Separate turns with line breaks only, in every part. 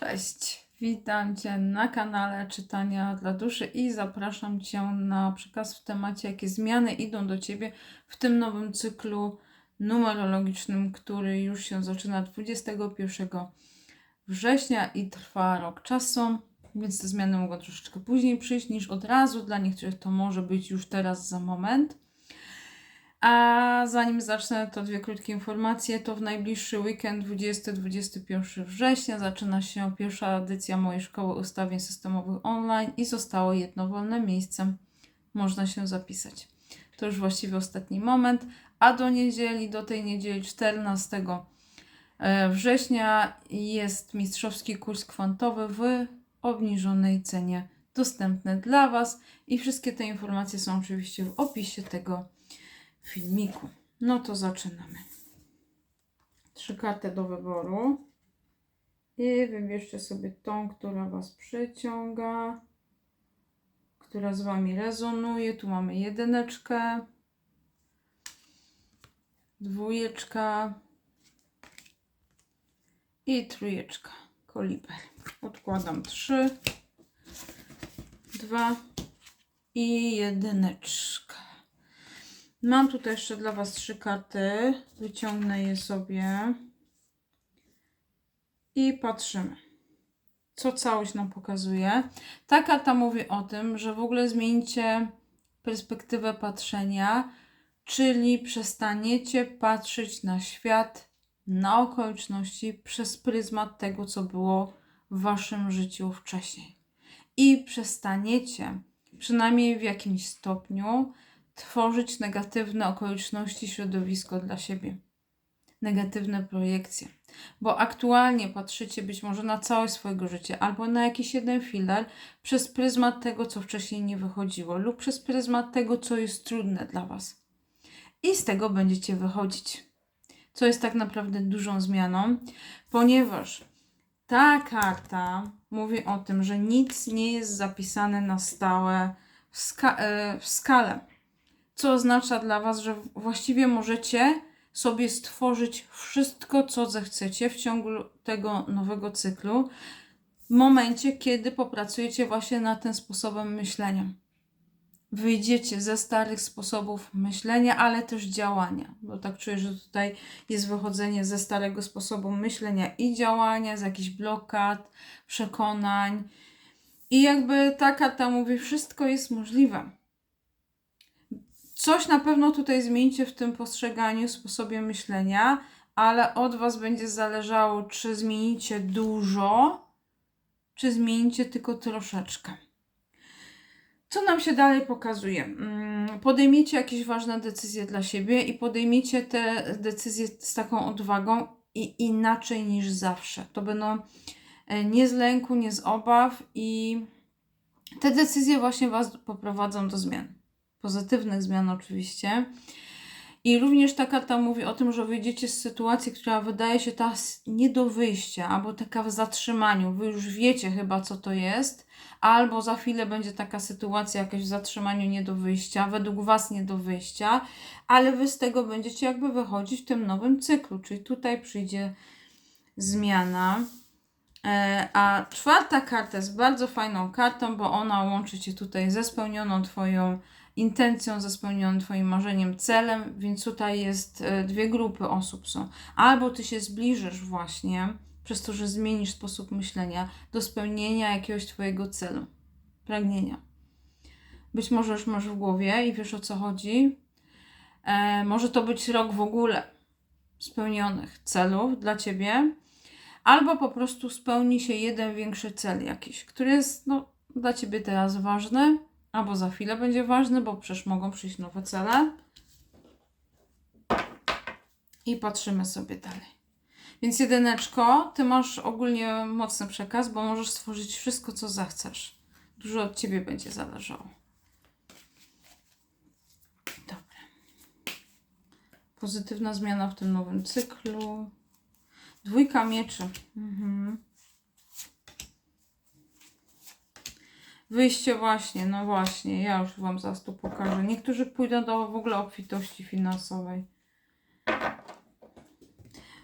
Cześć, witam Cię na kanale Czytania dla Duszy i zapraszam Cię na przekaz w temacie, jakie zmiany idą do Ciebie w tym nowym cyklu numerologicznym, który już się zaczyna 21 września i trwa rok czasu, więc te zmiany mogą troszeczkę później przyjść niż od razu. Dla niektórych to może być już teraz za moment. A zanim zacznę, to dwie krótkie informacje. To w najbliższy weekend 20-21 września zaczyna się pierwsza edycja mojej szkoły ustawień systemowych online i zostało jedno wolne miejsce. Można się zapisać. To już właściwie ostatni moment. A do niedzieli, do tej niedzieli 14 e, września jest mistrzowski kurs kwantowy w obniżonej cenie dostępny dla Was i wszystkie te informacje są oczywiście w opisie tego filmiku. No to zaczynamy. Trzy karty do wyboru. I wybierzcie sobie tą, która Was przyciąga, która z Wami rezonuje. Tu mamy jedyneczkę, dwójeczka i trójeczka. Koliber. Odkładam trzy, dwa i jedyneczka. Mam tutaj jeszcze dla Was trzy karty. Wyciągnę je sobie. I patrzymy, co całość nam pokazuje. Ta karta mówi o tym, że w ogóle zmienicie perspektywę patrzenia, czyli przestaniecie patrzeć na świat, na okoliczności przez pryzmat tego, co było w Waszym życiu wcześniej. I przestaniecie, przynajmniej w jakimś stopniu, tworzyć negatywne okoliczności, środowisko dla siebie. Negatywne projekcje. Bo aktualnie patrzycie być może na całość swojego życia albo na jakiś jeden filar przez pryzmat tego, co wcześniej nie wychodziło, lub przez pryzmat tego, co jest trudne dla Was. I z tego będziecie wychodzić. Co jest tak naprawdę dużą zmianą, ponieważ ta karta mówi o tym, że nic nie jest zapisane na stałe w, ska- e, w skale co oznacza dla Was, że właściwie możecie sobie stworzyć wszystko, co zechcecie w ciągu tego nowego cyklu, w momencie, kiedy popracujecie właśnie nad tym sposobem myślenia. Wyjdziecie ze starych sposobów myślenia, ale też działania, bo tak czuję, że tutaj jest wychodzenie ze starego sposobu myślenia i działania, z jakichś blokad, przekonań. I jakby ta karta mówi, wszystko jest możliwe Coś na pewno tutaj zmienicie w tym postrzeganiu, sposobie myślenia, ale od Was będzie zależało, czy zmienicie dużo, czy zmienicie tylko troszeczkę. Co nam się dalej pokazuje? Mm, podejmiecie jakieś ważne decyzje dla siebie i podejmiecie te decyzje z taką odwagą i inaczej niż zawsze. To będą e, nie z lęku, nie z obaw i te decyzje właśnie Was poprowadzą do zmian pozytywnych zmian oczywiście. I również ta karta mówi o tym, że wyjdziecie z sytuacji, która wydaje się teraz nie do wyjścia, albo taka w zatrzymaniu. Wy już wiecie chyba, co to jest, albo za chwilę będzie taka sytuacja jakaś w zatrzymaniu nie do wyjścia, według Was nie do wyjścia, ale Wy z tego będziecie jakby wychodzić w tym nowym cyklu, czyli tutaj przyjdzie zmiana. E, a czwarta karta jest bardzo fajną kartą, bo ona łączy Cię tutaj ze spełnioną Twoją intencją, ze spełnionym Twoim marzeniem, celem, więc tutaj jest e, dwie grupy osób są. Albo Ty się zbliżysz właśnie przez to, że zmienisz sposób myślenia do spełnienia jakiegoś Twojego celu, pragnienia. Być może już masz w głowie i wiesz o co chodzi. E, może to być rok w ogóle spełnionych celów dla Ciebie, albo po prostu spełni się jeden większy cel jakiś, który jest no, dla Ciebie teraz ważny, albo za chwilę będzie ważny, bo przecież mogą przyjść nowe cele. I patrzymy sobie dalej. Więc jedyneczko, ty masz ogólnie mocny przekaz, bo możesz stworzyć wszystko, co zechcesz. Dużo od ciebie będzie zależało. Dobra. Pozytywna zmiana w tym nowym cyklu. Dwójka mieczy. Mhm. Wyjście właśnie, no właśnie, ja już Wam zaraz tu pokażę. Niektórzy pójdą do w ogóle obfitości finansowej.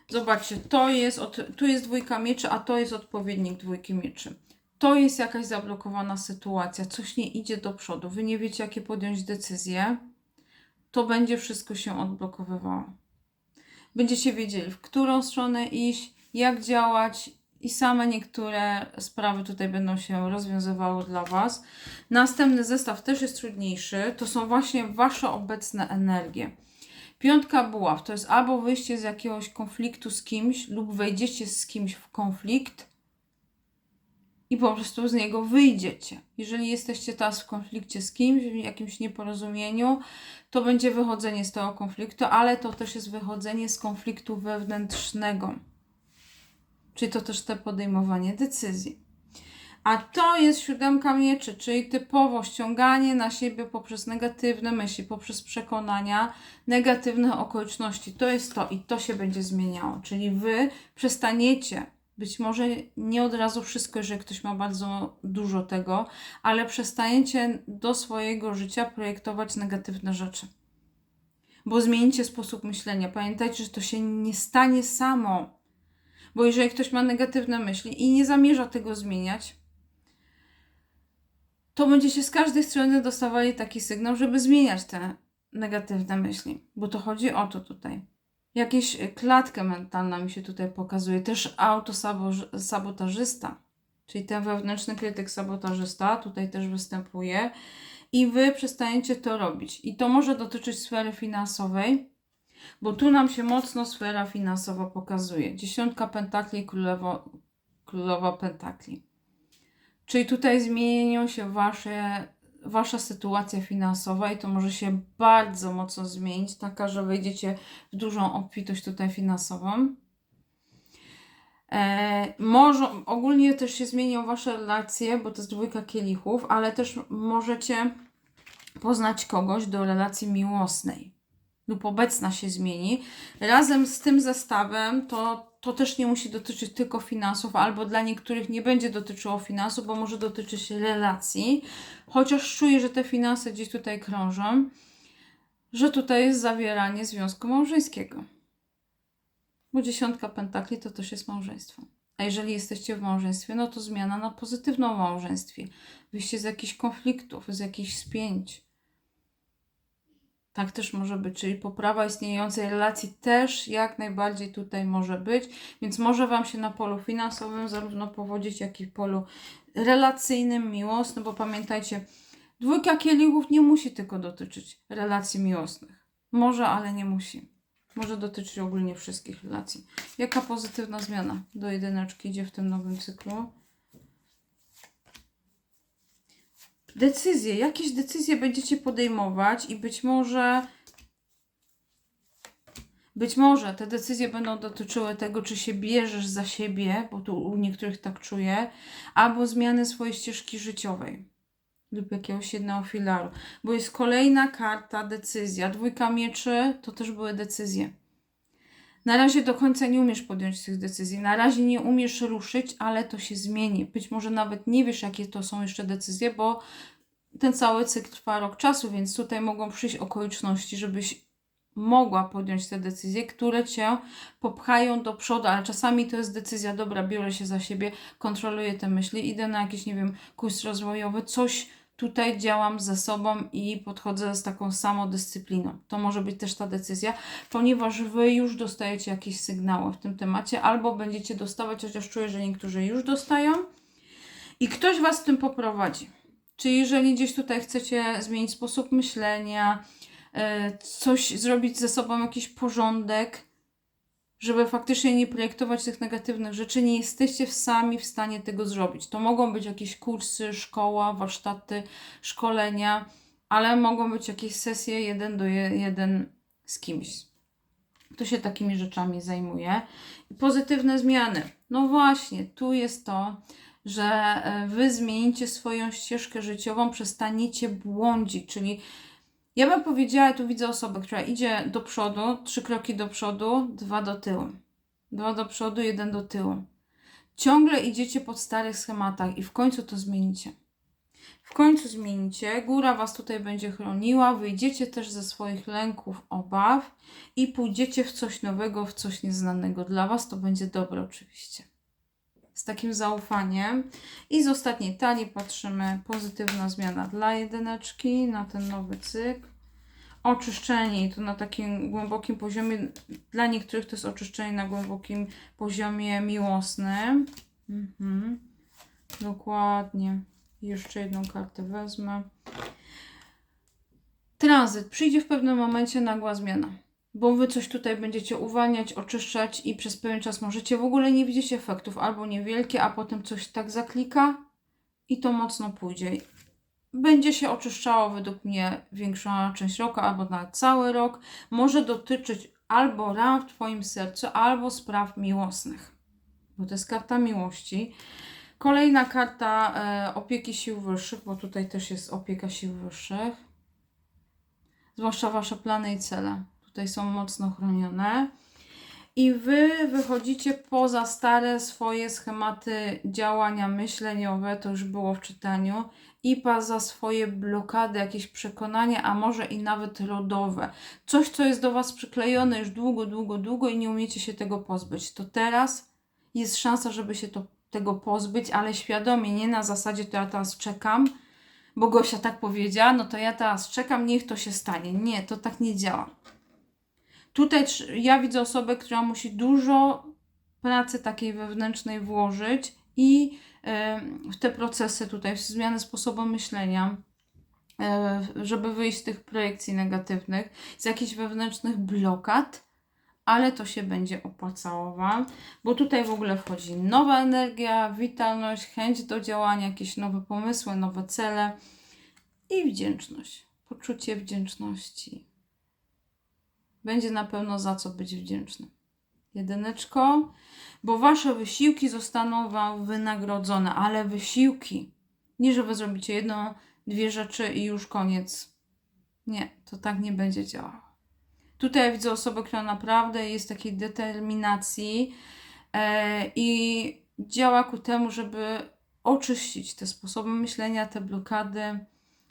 Zobaczcie, to jest, od, tu jest dwójka mieczy, a to jest odpowiednik dwójki mieczy. To jest jakaś zablokowana sytuacja, coś nie idzie do przodu, wy nie wiecie, jakie podjąć decyzje, to będzie wszystko się odblokowywało. Będziecie wiedzieli, w którą stronę iść, jak działać, i same niektóre sprawy tutaj będą się rozwiązywały dla Was. Następny zestaw też jest trudniejszy, to są właśnie Wasze obecne energie. Piątka buław to jest albo wyjście z jakiegoś konfliktu z kimś, lub wejdziecie z kimś w konflikt i po prostu z niego wyjdziecie. Jeżeli jesteście teraz w konflikcie z kimś, w jakimś nieporozumieniu, to będzie wychodzenie z tego konfliktu, ale to też jest wychodzenie z konfliktu wewnętrznego. Czyli to też te podejmowanie decyzji. A to jest siódemka mieczy, czyli typowo ściąganie na siebie poprzez negatywne myśli, poprzez przekonania, negatywne okoliczności. To jest to i to się będzie zmieniało. Czyli wy przestaniecie, być może nie od razu wszystko, jeżeli ktoś ma bardzo dużo tego, ale przestaniecie do swojego życia projektować negatywne rzeczy. Bo zmienicie sposób myślenia. Pamiętajcie, że to się nie stanie samo. Bo jeżeli ktoś ma negatywne myśli i nie zamierza tego zmieniać, to będziecie z każdej strony dostawali taki sygnał, żeby zmieniać te negatywne myśli. Bo to chodzi o to tutaj. Jakieś klatkę mentalna mi się tutaj pokazuje. Też autosabotażysta, czyli ten wewnętrzny krytyk sabotażysta tutaj też występuje. I wy przestaniecie to robić. I to może dotyczyć sfery finansowej, bo tu nam się mocno sfera finansowa pokazuje. Dziesiątka pentakli królowa, królowa pentakli. Czyli tutaj zmienią się wasze, wasza sytuacja finansowa i to może się bardzo mocno zmienić, taka, że wejdziecie w dużą obfitość tutaj finansową. E, może ogólnie też się zmienią wasze relacje, bo to jest dwójka kielichów, ale też możecie poznać kogoś do relacji miłosnej lub obecna się zmieni. Razem z tym zestawem to, to też nie musi dotyczyć tylko finansów, albo dla niektórych nie będzie dotyczyło finansów, bo może dotyczyć relacji. Chociaż czuję, że te finanse gdzieś tutaj krążą, że tutaj jest zawieranie związku małżeńskiego. Bo dziesiątka pentakli to też jest małżeństwo. A jeżeli jesteście w małżeństwie, no to zmiana na pozytywną małżeństwie. Wyjście z jakichś konfliktów, z jakichś spięć tak też może być, czyli poprawa istniejącej relacji też jak najbardziej tutaj może być, więc może Wam się na polu finansowym zarówno powodzić, jak i w polu relacyjnym, miłosnym, bo pamiętajcie, dwójka kielichów nie musi tylko dotyczyć relacji miłosnych. Może, ale nie musi. Może dotyczyć ogólnie wszystkich relacji. Jaka pozytywna zmiana do jedyneczki idzie w tym nowym cyklu? Decyzje, jakieś decyzje będziecie podejmować i być może być może te decyzje będą dotyczyły tego, czy się bierzesz za siebie, bo tu u niektórych tak czuję, albo zmiany swojej ścieżki życiowej lub jakiegoś jednego filaru. Bo jest kolejna karta, decyzja. Dwójka mieczy to też były decyzje. Na razie do końca nie umiesz podjąć tych decyzji, na razie nie umiesz ruszyć, ale to się zmieni. Być może nawet nie wiesz, jakie to są jeszcze decyzje, bo ten cały cykl trwa rok czasu, więc tutaj mogą przyjść okoliczności, żebyś mogła podjąć te decyzje, które cię popchają do przodu, ale czasami to jest decyzja, dobra, biorę się za siebie, kontroluję te myśli, idę na jakiś, nie wiem, kurs rozwojowy, coś tutaj działam ze sobą i podchodzę z taką samodyscypliną. To może być też ta decyzja, ponieważ Wy już dostajecie jakieś sygnały w tym temacie, albo będziecie dostawać, chociaż czuję, że niektórzy już dostają i ktoś Was w tym poprowadzi. Czy jeżeli gdzieś tutaj chcecie zmienić sposób myślenia, e, coś zrobić ze sobą, jakiś porządek, żeby faktycznie nie projektować tych negatywnych rzeczy, nie jesteście sami w stanie tego zrobić. To mogą być jakieś kursy, szkoła, warsztaty, szkolenia, ale mogą być jakieś sesje jeden do jeden z kimś. Kto się takimi rzeczami zajmuje. Pozytywne zmiany. No właśnie, tu jest to, że e, wy zmienicie swoją ścieżkę życiową, przestaniecie błądzić, czyli ja bym powiedziała, tu widzę osobę, która idzie do przodu, trzy kroki do przodu, dwa do tyłu. Dwa do przodu, jeden do tyłu. Ciągle idziecie po starych schematach i w końcu to zmienicie. w końcu zmienicie, góra Was tutaj będzie chroniła, wyjdziecie też ze swoich lęków, obaw i pójdziecie w coś nowego, w coś nieznanego. Dla Was to będzie dobre oczywiście. Z takim zaufaniem. I z ostatniej talii patrzymy pozytywna zmiana dla jedyneczki na ten nowy cykl. Oczyszczenie i to na takim głębokim poziomie. Dla niektórych to jest oczyszczenie na głębokim poziomie miłosnym. Mhm. Dokładnie. Jeszcze jedną kartę wezmę. Tranzyt. Przyjdzie w pewnym momencie nagła zmiana. Bo wy coś tutaj będziecie uwalniać, oczyszczać i przez pewien czas możecie w ogóle nie widzieć efektów, albo niewielkie, a potem coś tak zaklika i to mocno pójdzie. Będzie się oczyszczało według mnie większa część roku, albo nawet cały rok. Może dotyczyć albo ram w Twoim sercu, albo spraw miłosnych. Bo to jest karta miłości. Kolejna karta e, opieki sił wyższych, bo tutaj też jest opieka sił wyższych. Zwłaszcza Wasze plany i cele. Tutaj są mocno chronione. I Wy wychodzicie poza stare swoje schematy działania myśleniowe, to już było w czytaniu, i poza swoje blokady, jakieś przekonania, a może i nawet rodowe. Coś, co jest do Was przyklejone już długo, długo, długo i nie umiecie się tego pozbyć. To teraz jest szansa, żeby się to, tego pozbyć, ale świadomie, nie na zasadzie to ja teraz czekam, bo Gosia tak powiedziała, no to ja teraz czekam, niech to się stanie. Nie, to tak nie działa. Tutaj ja widzę osobę, która musi dużo pracy takiej wewnętrznej włożyć i w te procesy tutaj, w zmianę sposobu myślenia, e, żeby wyjść z tych projekcji negatywnych, z jakichś wewnętrznych blokad, ale to się będzie opłacało Wam, bo tutaj w ogóle wchodzi nowa energia, witalność, chęć do działania, jakieś nowe pomysły, nowe cele i wdzięczność, poczucie wdzięczności. Będzie na pewno za co być wdzięcznym. Jedyneczko, bo Wasze wysiłki zostaną Wam wynagrodzone, ale wysiłki, nie że Wy zrobicie jedną, dwie rzeczy i już koniec. Nie, to tak nie będzie działało. Tutaj widzę osobę, która naprawdę jest takiej determinacji e, i działa ku temu, żeby oczyścić te sposoby myślenia, te blokady,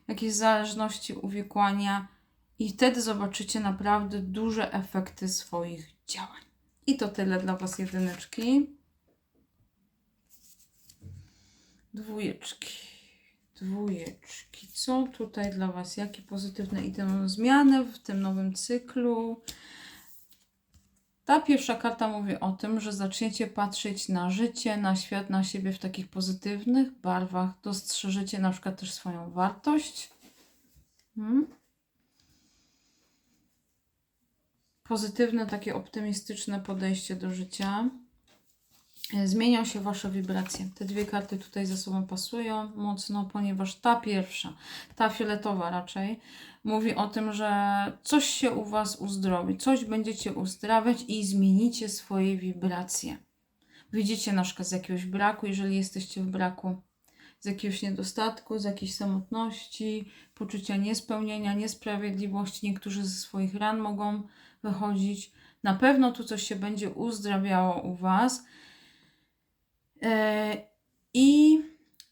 jakieś zależności, uwikłania i wtedy zobaczycie naprawdę duże efekty swoich działań. I to tyle dla Was jedyneczki. Dwójeczki. Dwójeczki. Co tutaj dla Was? Jakie pozytywne idą zmiany w tym nowym cyklu? Ta pierwsza karta mówi o tym, że zaczniecie patrzeć na życie, na świat, na siebie w takich pozytywnych barwach. Dostrzeżecie na przykład też swoją wartość. Hmm? Pozytywne, takie optymistyczne podejście do życia. E, Zmienią się Wasze wibracje. Te dwie karty tutaj ze sobą pasują mocno, ponieważ ta pierwsza, ta fioletowa raczej, mówi o tym, że coś się u Was uzdrowi, coś będziecie uzdrawiać i zmienicie swoje wibracje. Wyjdziecie na przykład z jakiegoś braku, jeżeli jesteście w braku, z jakiegoś niedostatku, z jakiejś samotności, poczucia niespełnienia, niesprawiedliwości. Niektórzy ze swoich ran mogą wychodzić. Na pewno tu coś się będzie uzdrawiało u Was. E, I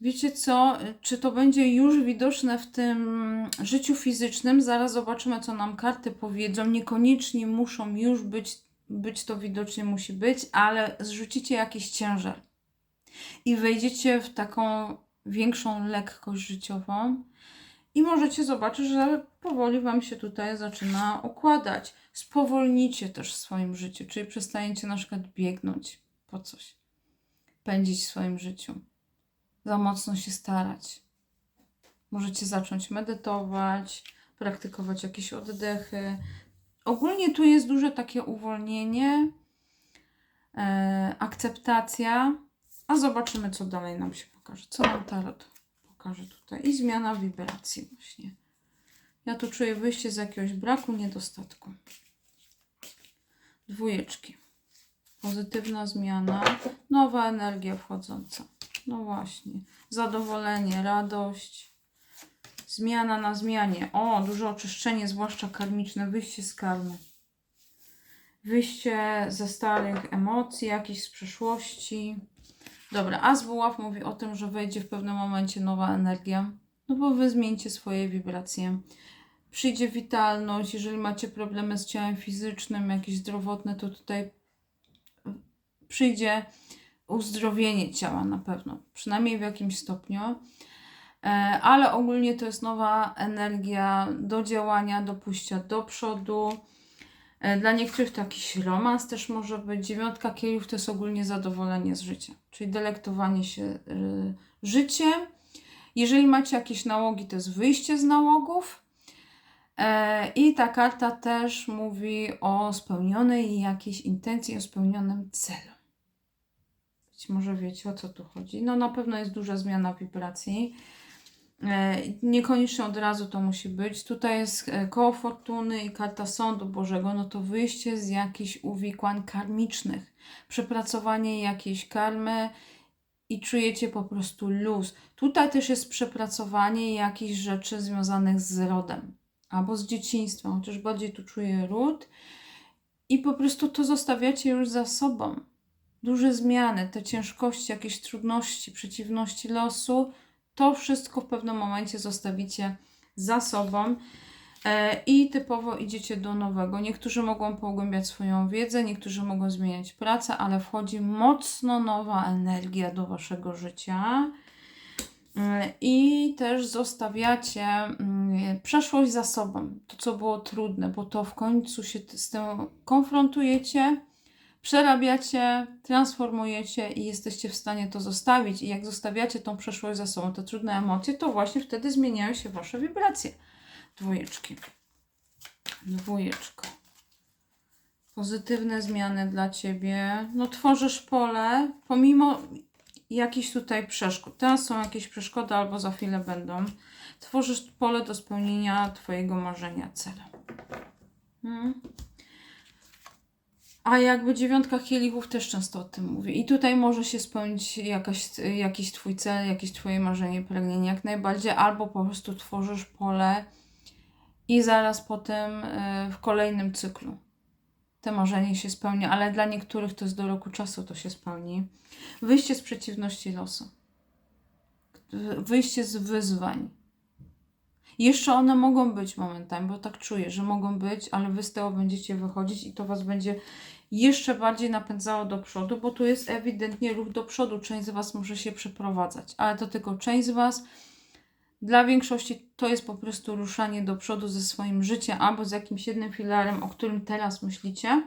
wiecie co, czy to będzie już widoczne w tym życiu fizycznym? Zaraz zobaczymy, co nam karty powiedzą. Niekoniecznie muszą już być, być to widocznie musi być, ale zrzucicie jakiś ciężar i wejdziecie w taką większą lekkość życiową. I możecie zobaczyć, że powoli Wam się tutaj zaczyna układać. Spowolnicie też w swoim życiu, czyli przestaniecie na przykład biegnąć po coś pędzić w swoim życiu, za mocno się starać. Możecie zacząć medytować, praktykować jakieś oddechy. Ogólnie tu jest duże takie uwolnienie, e, akceptacja, a zobaczymy, co dalej nam się pokaże. Co nam tarot pokaże tutaj. I zmiana wibracji właśnie. Ja tu czuję wyjście z jakiegoś braku, niedostatku. Dwójeczki pozytywna zmiana, nowa energia wchodząca. No właśnie, zadowolenie, radość, zmiana na zmianie. O, duże oczyszczenie, zwłaszcza karmiczne, wyjście z karmy. Wyjście ze starych emocji, jakichś z przeszłości. Dobra, a z buław mówi o tym, że wejdzie w pewnym momencie nowa energia, No bo wy zmieńcie swoje wibracje. Przyjdzie witalność, jeżeli macie problemy z ciałem fizycznym, jakieś zdrowotne, to tutaj przyjdzie uzdrowienie ciała na pewno, przynajmniej w jakimś stopniu. E, Ale ogólnie to jest nowa energia do działania, do pójścia do przodu. E, Dla niektórych to jakiś romans też może być. Dziewiątka kielichów to jest ogólnie zadowolenie z życia, czyli delektowanie się y, życiem. Jeżeli macie jakieś nałogi, to jest wyjście z nałogów. E, I ta karta też mówi o spełnionej jakiejś intencji, o spełnionym celu. Być może wiecie o co tu chodzi. No na pewno jest duża zmiana wibracji. E, Niekoniecznie od razu to musi być. Tutaj jest e, koło fortuny i karta sądu Bożego, no to wyjście z jakichś uwikłań karmicznych, przepracowanie jakiejś karmy i czujecie po prostu luz. Tutaj też jest przepracowanie jakichś rzeczy związanych z rodem albo z dzieciństwem, chociaż bardziej tu czuję ród i po prostu to zostawiacie już za sobą. Duże zmiany, te ciężkości, jakieś trudności, przeciwności losu, to wszystko w pewnym momencie zostawicie za sobą e, i typowo idziecie do nowego. Niektórzy mogą pogłębiać swoją wiedzę, niektórzy mogą zmieniać pracę, ale wchodzi mocno nowa energia do waszego życia. E, I też zostawiacie mm, przeszłość za sobą, to co było trudne, bo to w końcu się z tym konfrontujecie, przerabiacie, transformujecie i jesteście w stanie to zostawić. I jak zostawiacie tą przeszłość za sobą, te trudne emocje, to właśnie wtedy zmieniają się wasze wibracje. Dwójeczki. Dwójeczko. Pozytywne zmiany dla ciebie. No, tworzysz pole, pomimo jakichś tutaj przeszkód. Teraz są jakieś przeszkody, albo za chwilę będą. Tworzysz pole do spełnienia Twojego marzenia, celu. Hmm. A jakby dziewiątka kielichów też często o tym mówi. I tutaj może się spełnić jakaś, jakiś Twój cel, jakieś Twoje marzenie, pragnienie jak najbardziej, albo po prostu tworzysz pole i zaraz potem y, w kolejnym cyklu te marzenie się spełni, ale dla niektórych to jest do roku czasu to się spełni. Wyjście z przeciwności losu. Wyjście z wyzwań. Jeszcze one mogą być momentami, bo tak czuję, że mogą być, ale wy z tego będziecie wychodzić i to was będzie jeszcze bardziej napędzało do przodu, bo tu jest ewidentnie ruch do przodu. Część z was może się przeprowadzać, ale to tylko część z was. Dla większości to jest po prostu ruszanie do przodu ze swoim życiem albo z jakimś jednym filarem, o którym teraz myślicie.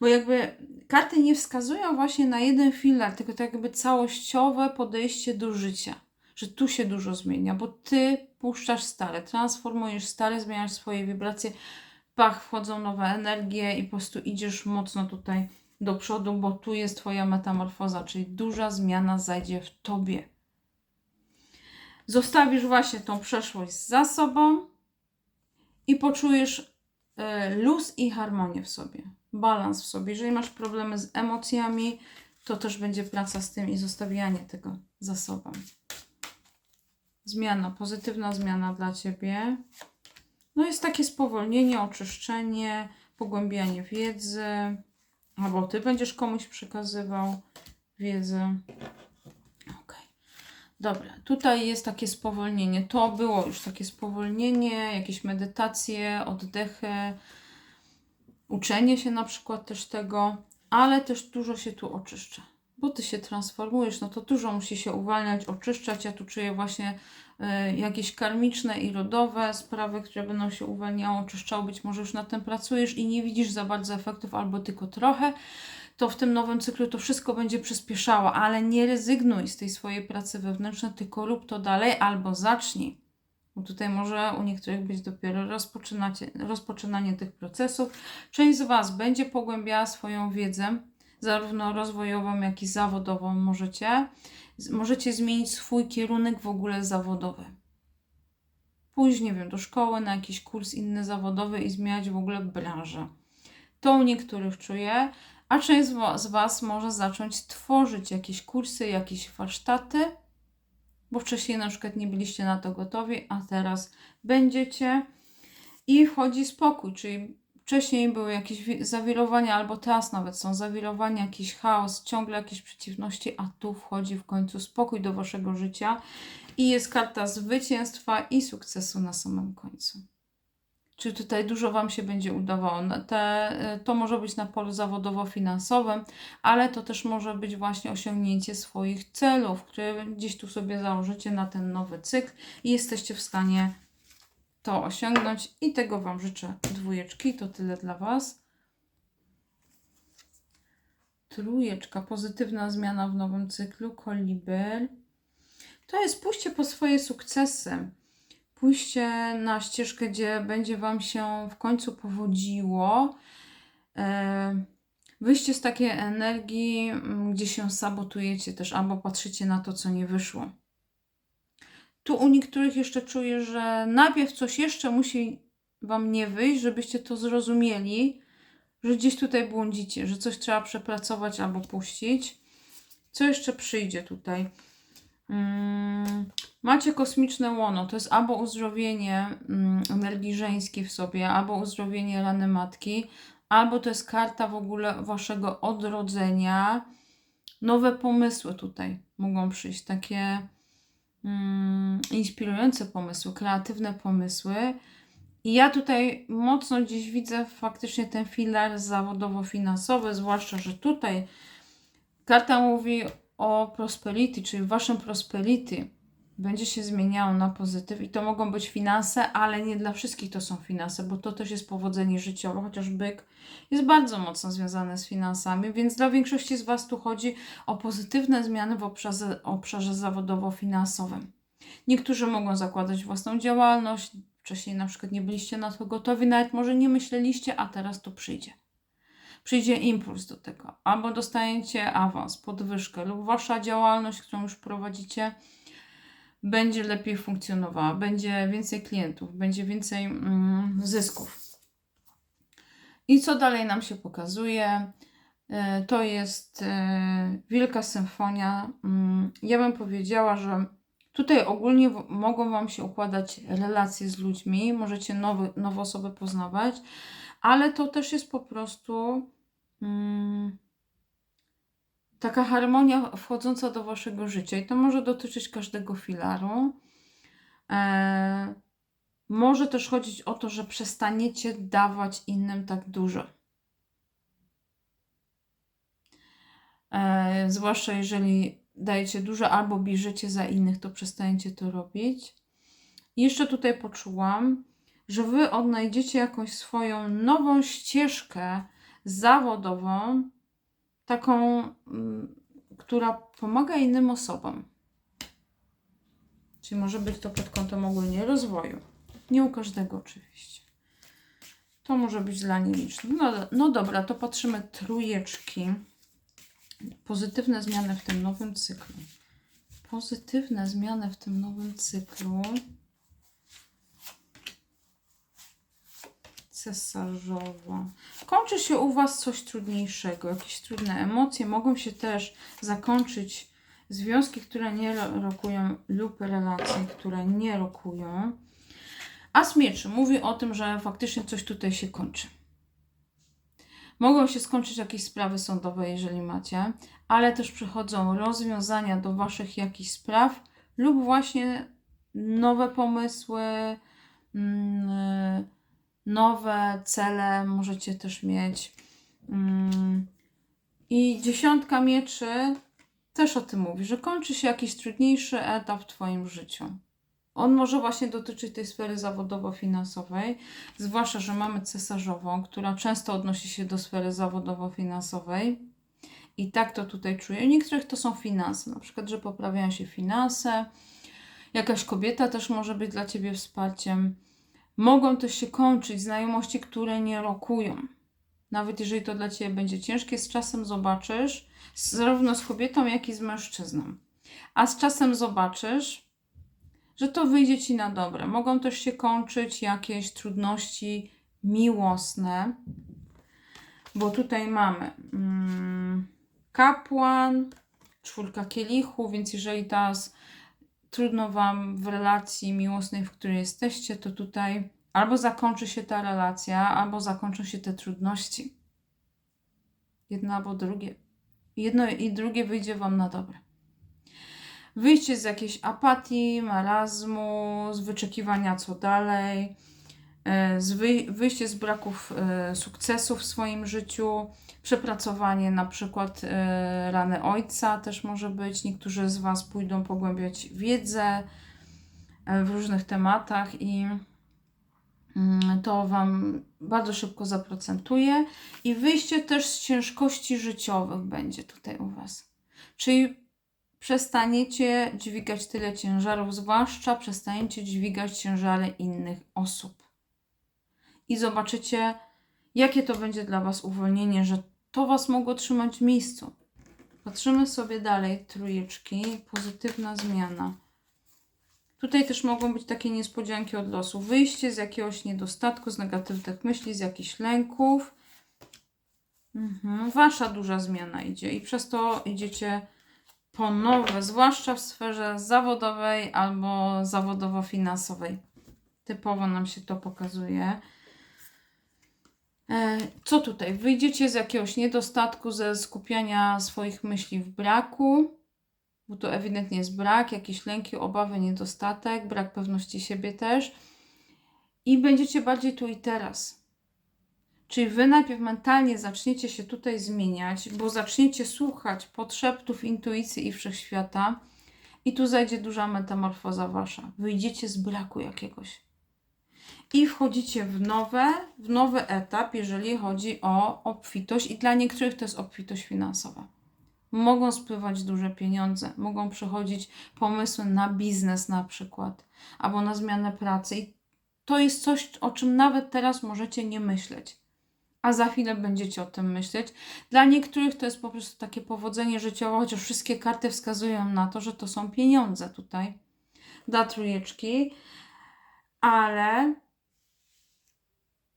Bo jakby karty nie wskazują właśnie na jeden filar, tylko tak jakby całościowe podejście do życia. Że tu się dużo zmienia, bo ty puszczasz stare, transformujesz stare, zmieniasz swoje wibracje, pach, wchodzą nowe energie i po prostu idziesz mocno tutaj do przodu, bo tu jest twoja metamorfoza, czyli duża zmiana zajdzie w tobie. Zostawisz właśnie tą przeszłość za sobą i poczujesz e, luz i harmonię w sobie, balans w sobie. Jeżeli masz problemy z emocjami, to też będzie praca z tym i zostawianie tego za sobą. Zmiana, pozytywna zmiana dla ciebie. No jest takie spowolnienie, oczyszczenie, pogłębianie wiedzy, albo ty będziesz komuś przekazywał wiedzę. Okej. Dobra, tutaj jest takie spowolnienie. To było już takie spowolnienie, jakieś medytacje, oddechy, uczenie się na przykład też tego, ale też dużo się tu oczyszcza, bo ty się transformujesz, no to dużo musi się uwalniać, oczyszczać. Ja tu czuję właśnie jakieś karmiczne i rodowe sprawy, które będą się uwalniały, oczyszczały. Być może już nad tym pracujesz i nie widzisz za bardzo efektów, albo tylko trochę to w tym nowym cyklu to wszystko będzie przyspieszało, ale nie rezygnuj z tej swojej pracy wewnętrznej, tylko rób to dalej albo zacznij. Bo tutaj może u niektórych być dopiero rozpoczynanie tych procesów. Część z Was będzie pogłębiała swoją wiedzę, zarówno rozwojową, jak i zawodową możecie. Możecie zmienić swój kierunek w ogóle zawodowy. Pójść, nie wiem, do szkoły, na jakiś kurs inny zawodowy i zmieniać w ogóle branżę. To u niektórych czuję, a część z Was może zacząć tworzyć jakieś kursy, jakieś warsztaty, bo wcześniej na przykład nie byliście na to gotowi, a teraz będziecie. I wchodzi spokój, czyli wcześniej były jakieś wi- zawirowania, albo teraz nawet są zawirowania, jakiś chaos, ciągle jakieś przeciwności, a tu wchodzi w końcu spokój do waszego życia i jest karta zwycięstwa i sukcesu na samym końcu. Czy tutaj dużo Wam się będzie udawało? Te, to może być na polu zawodowo-finansowym, ale to też może być właśnie osiągnięcie swoich celów, które gdzieś tu sobie założycie na ten nowy cykl i jesteście w stanie to osiągnąć i tego Wam życzę dwójeczki, to tyle dla Was. Trójeczka, pozytywna zmiana w nowym cyklu, koliber. To jest pójście po swoje sukcesy. Pójście na ścieżkę, gdzie będzie Wam się w końcu powodziło. E, Wyjście z takiej energii, m, gdzie się sabotujecie też, albo patrzycie na to, co nie wyszło. Tu u niektórych jeszcze czuję, że najpierw coś jeszcze musi Wam nie wyjść, żebyście to zrozumieli, że gdzieś tutaj błądzicie, że coś trzeba przepracować albo puścić. Co jeszcze przyjdzie tutaj? Mm, macie kosmiczne łono. To jest albo uzdrowienie mm, energii żeńskiej w sobie, albo uzdrowienie rany matki, albo to jest karta w ogóle waszego odrodzenia. Nowe pomysły tutaj mogą przyjść, takie inspirujące pomysły, kreatywne pomysły. I ja tutaj mocno gdzieś widzę faktycznie ten filar zawodowo-finansowy, zwłaszcza, że tutaj karta mówi o prosperity, czyli waszym prosperity będzie się zmieniało na pozytyw i to mogą być finanse, ale nie dla wszystkich to są finanse, bo to też jest powodzenie życiowe, chociaż byk jest bardzo mocno związany z finansami, więc dla większości z Was tu chodzi o pozytywne zmiany w obszarze, obszarze zawodowo-finansowym. Niektórzy mogą zakładać własną działalność, wcześniej na przykład nie byliście na to gotowi, nawet może nie myśleliście, a teraz to przyjdzie przyjdzie impuls do tego, albo dostaniecie awans, podwyżkę, lub wasza działalność, którą już prowadzicie, będzie lepiej funkcjonowała, będzie więcej klientów, będzie więcej mm, zysków. I co dalej nam się pokazuje? E, To jest e, Wielka Symfonia. Mm, Ja bym powiedziała, że tutaj ogólnie mogą Wam się układać relacje z ludźmi, możecie nowe, nowe osoby poznawać, ale to też jest po prostu mm, taka harmonia wchodząca do waszego życia i to może dotyczyć każdego filaru. E, może też chodzić o to, że przestaniecie dawać innym tak dużo. E, zwłaszcza jeżeli dajecie dużo albo bierzecie za innych, to przestaniecie to robić. I jeszcze tutaj poczułam, że wy odnajdziecie jakąś swoją nową ścieżkę zawodową, taką, mm, która pomaga innym osobom. Czyli może być to pod kątem ogólnie rozwoju. Nie u każdego oczywiście. To może być dla nielicznych. No, no dobra, to patrzymy trójeczki. Pozytywne zmiany w tym nowym cyklu. Pozytywne zmiany w tym nowym cyklu. Cesarzowa. Kończy się u Was coś trudniejszego, jakieś trudne emocje. Mogą się też zakończyć związki, które nie ro- rokują lub relacje, które nie rokują. As mieczy mówi o tym, że faktycznie coś tutaj się kończy. Mogą się skończyć jakieś sprawy sądowe, jeżeli macie, ale też przychodzą rozwiązania do Waszych jakichś spraw lub właśnie nowe pomysły, mm, nowe cele możecie też mieć. Mm, I dziesiątka mieczy też o tym mówi, że kończy się jakiś trudniejszy etap w Twoim życiu. On może właśnie dotyczyć tej sfery zawodowo-finansowej, zwłaszcza, że mamy cesarzową, która często odnosi się do sfery zawodowo-finansowej. I tak to tutaj czuję. U niektórych to są finanse, na przykład, że poprawiają się finanse. Jakaś kobieta też może być dla Ciebie wsparciem. Mogą też się kończyć znajomości, które nie rokują. Nawet jeżeli to dla Ciebie będzie ciężkie, z czasem zobaczysz, zarówno z kobietą, jak i z mężczyzną. A z czasem zobaczysz, że to wyjdzie Ci na dobre. Mogą też się kończyć jakieś trudności miłosne, bo tutaj mamy mm, kapłan, czwórka kielichu, więc jeżeli teraz trudno Wam w relacji miłosnej, w której jesteście, to tutaj Albo zakończy się ta relacja, albo zakończą się te trudności. Jedno albo drugie. Jedno i drugie wyjdzie Wam na dobre. Wyjście z jakiejś apatii, marazmu, z wyczekiwania co dalej, z wyj- wyjście z braków e, sukcesu w swoim życiu, przepracowanie na przykład e, rany ojca też może być. Niektórzy z Was pójdą pogłębiać wiedzę e, w różnych tematach i mm, to Wam bardzo szybko zaprocentuje. I wyjście też z ciężkości życiowych będzie tutaj u Was. Czyli przestaniecie dźwigać tyle ciężarów, zwłaszcza przestaniecie dźwigać ciężary innych osób. I zobaczycie, jakie to będzie dla Was uwolnienie, że to Was mogło trzymać w miejscu. Patrzymy sobie dalej, trójeczki, pozytywna zmiana. Tutaj też mogą być takie niespodzianki od losu. Wyjście z jakiegoś niedostatku, z negatywnych myśli, z jakichś lęków. Mhm. Wasza duża zmiana idzie i przez to idziecie po nowe, zwłaszcza w sferze zawodowej albo zawodowo-finansowej. Typowo nam się to pokazuje. E, Co tutaj? Wyjdziecie z jakiegoś niedostatku, ze skupiania swoich myśli w braku, bo to ewidentnie jest brak, jakieś lęki, obawy, niedostatek, brak pewności siebie też. I będziecie bardziej tu i teraz. Czyli wy najpierw mentalnie zaczniecie się tutaj zmieniać, bo zaczniecie słuchać podszeptów intuicji i wszechświata, i tu zajdzie duża metamorfoza wasza. Wyjdziecie z braku jakiegoś. I wchodzicie w nowe, w nowy etap, jeżeli chodzi o obfitość, i dla niektórych to jest obfitość finansowa. Mogą spływać duże pieniądze, mogą przychodzić pomysły na biznes na przykład, albo na zmianę pracy. I to jest coś, o czym nawet teraz możecie nie myśleć a za chwilę będziecie o tym myśleć. Dla niektórych to jest po prostu takie powodzenie życiowe, chociaż wszystkie karty wskazują na to, że to są pieniądze tutaj dla trójeczki, ale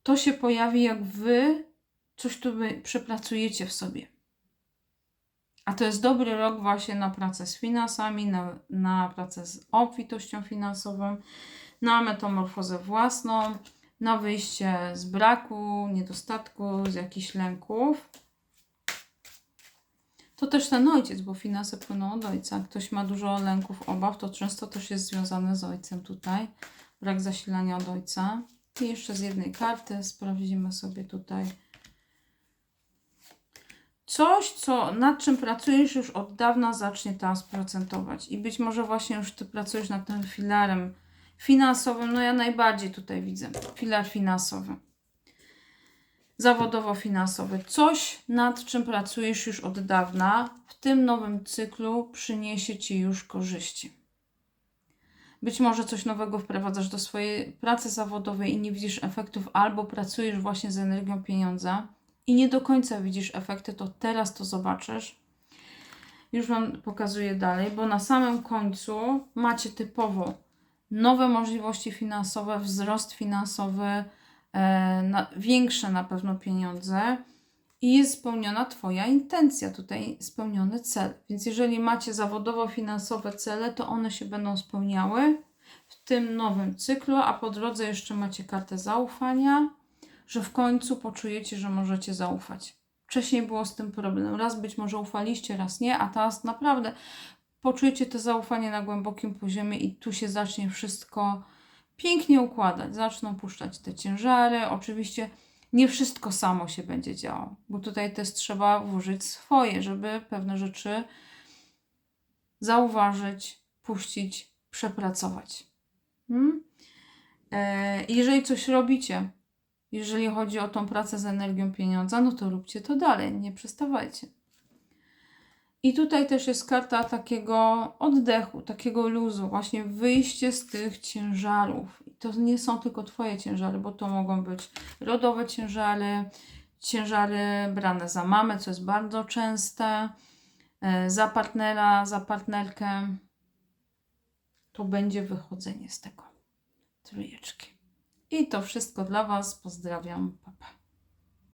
to się pojawi, jak wy coś tu przepracujecie w sobie. A to jest dobry rok właśnie na pracę z finansami, na, na pracę z obfitością finansową, na metamorfozę własną, na wyjście z braku, niedostatku, z jakichś lęków. To też ten ojciec, bo finanse płyną od ojca. Ktoś ma dużo lęków, obaw, to często też jest związane z ojcem tutaj. Brak zasilania od ojca. I jeszcze z jednej karty sprawdzimy sobie tutaj coś, co, nad czym pracujesz już od dawna, zacznie teraz procentować. I być może właśnie już ty pracujesz nad tym filarem finansowym. No ja najbardziej tutaj widzę filar finansowy. Zawodowo-finansowy. Coś, nad czym pracujesz już od dawna, w tym nowym cyklu przyniesie ci już korzyści. Być może coś nowego wprowadzasz do swojej pracy zawodowej i nie widzisz efektów, albo pracujesz właśnie z energią pieniądza i nie do końca widzisz efekty, to teraz to zobaczysz. Już Wam pokazuję dalej, bo na samym końcu macie typowo nowe możliwości finansowe, wzrost finansowy, e, na, większe na pewno pieniądze i jest spełniona Twoja intencja, tutaj spełniony cel. Więc jeżeli macie zawodowo-finansowe cele, to one się będą spełniały w tym nowym cyklu, a po drodze jeszcze macie kartę zaufania, że w końcu poczujecie, że możecie zaufać. Wcześniej było z tym problem. Raz być może ufaliście, raz nie, a teraz naprawdę poczujecie to zaufanie na głębokim poziomie i tu się zacznie wszystko pięknie układać. Zaczną puszczać te ciężary. Oczywiście nie wszystko samo się będzie działo, bo tutaj też trzeba włożyć swoje, żeby pewne rzeczy zauważyć, puścić, przepracować. Hmm? E, jeżeli coś robicie, jeżeli chodzi o tą pracę z energią pieniądza, no to róbcie to dalej, nie przestawajcie. I tutaj też jest karta takiego oddechu, takiego luzu, właśnie wyjście z tych ciężarów. To nie są tylko Twoje ciężary, bo to mogą być rodowe ciężary, ciężary brane za mamę, co jest bardzo częste, e, za partnera, za partnerkę. To będzie wychodzenie z tego. Trójeczki. I to wszystko dla Was. Pozdrawiam. Papa.